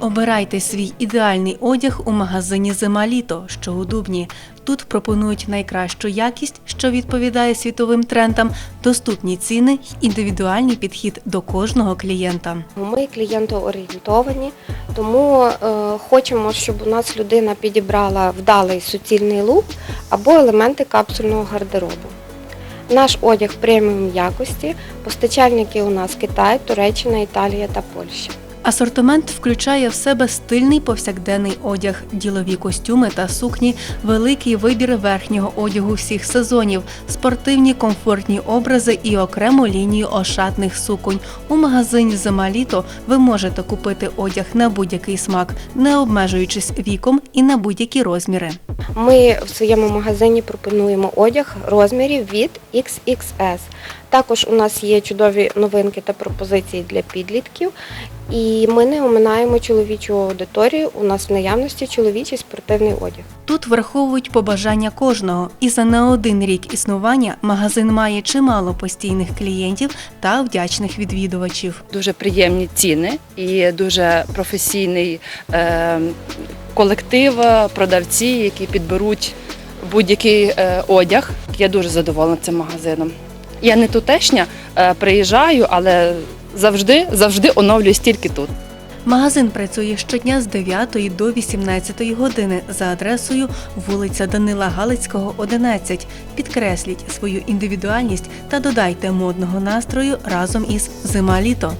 Обирайте свій ідеальний одяг у магазині Зима літо, що у Дубні. Тут пропонують найкращу якість, що відповідає світовим трендам, доступні ціни індивідуальний підхід до кожного клієнта. Ми клієнтоорієнтовані, тому е, хочемо, щоб у нас людина підібрала вдалий суцільний лук або елементи капсульного гардеробу. Наш одяг преміум якості, постачальники у нас Китай, Туреччина, Італія та Польща. Асортимент включає в себе стильний повсякденний одяг, ділові костюми та сукні, великий вибір верхнього одягу всіх сезонів, спортивні комфортні образи і окрему лінію ошатних суконь. У магазині Зима літо ви можете купити одяг на будь-який смак, не обмежуючись віком і на будь-які розміри. Ми в своєму магазині пропонуємо одяг розмірів від XXS. Також у нас є чудові новинки та пропозиції для підлітків. І ми не оминаємо чоловічу аудиторію. У нас в наявності чоловічий спортивний одяг. Тут враховують побажання кожного, і за не один рік існування магазин має чимало постійних клієнтів та вдячних відвідувачів. дуже приємні ціни і дуже професійний е, колектив, е, продавці, які підберуть будь-який е, одяг. Я дуже задоволена цим магазином. Я не тутешня, е, приїжджаю, але завжди, завжди оновлююсь тільки тут. Магазин працює щодня з 9 до 18 години за адресою вулиця Данила Галицького, 11. Підкресліть свою індивідуальність та додайте модного настрою разом із зима-літо.